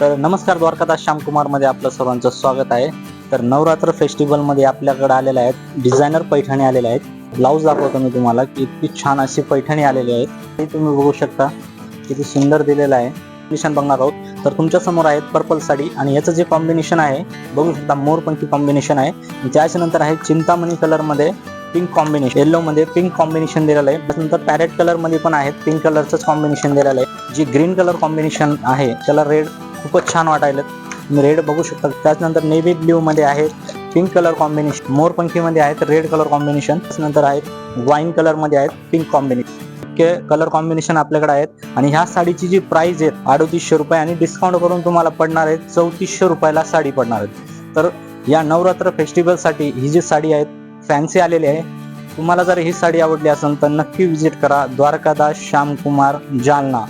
तर नमस्कार द्वारकादास श्यामकुमारमध्ये आपलं सर्वांचं स्वागत आहे. तर नवरात्र फेस्टिवलमध्ये आपल्याकडे आलेल्या आहेत डिझायनर पैठणी आलेल्या आहेत. ब्लाऊज दाखवतो मी तुम्हाला की इतकी छान अशी पैठणी आलेली आहे. हे तुम्ही बघू शकता किती सुंदर दिलेलं आहे. कॉम्बिनेशन बघणार आहोत. तर तुमच्यासमोर आहेत पर्पल साडी आणि याचं जे कॉम्बिनेशन आहे बघू शकता मोरपंखी कॉम्बिनेशन आहे. त्याच्यानंतर आहे चिंतामणी कलरमध्ये पिंक कॉम्बिनेशन येल्लो मध्ये पिंक कॉम्बिनेशन दिलेलं आहे. त्यानंतर पॅरेट कलरमध्ये पण आहेत पिंक कलरचंच कॉम्बिनेशन दिलेलं आहे. जी ग्रीन कलर कॉम्बिनेशन आहे त्याला रेड खूपच छान वाटायलेत तुम्ही रेड बघू शकता. त्याच्यानंतर नेव्ही ब्ल्यू मध्ये आहे पिंक कलर कॉम्बिनेशन मोरपंखीमध्ये आहेत रेड कलर कॉम्बिनेशन त्याच्यानंतर आहेत वाईन कलरमध्ये आहेत पिंक कॉम्बिनेशन के कलर कॉम्बिनेशन आपल्याकडे आहेत. आणि ह्या साडीची जी प्राइस आहे अडोतीसशे रुपये आणि डिस्काउंट करून तुम्हाला पडणार आहे चौतीसशे रुपयाला साडी पडणार आहे. तर या नवरात्र फेस्टिवलसाठी ही जी साडी आहे फॅन्सी आलेली आहे. तुम्हाला जर ही साडी आवडली असेल तर नक्की विजिट करा. द्वारकादास श्यामकुमार जालना.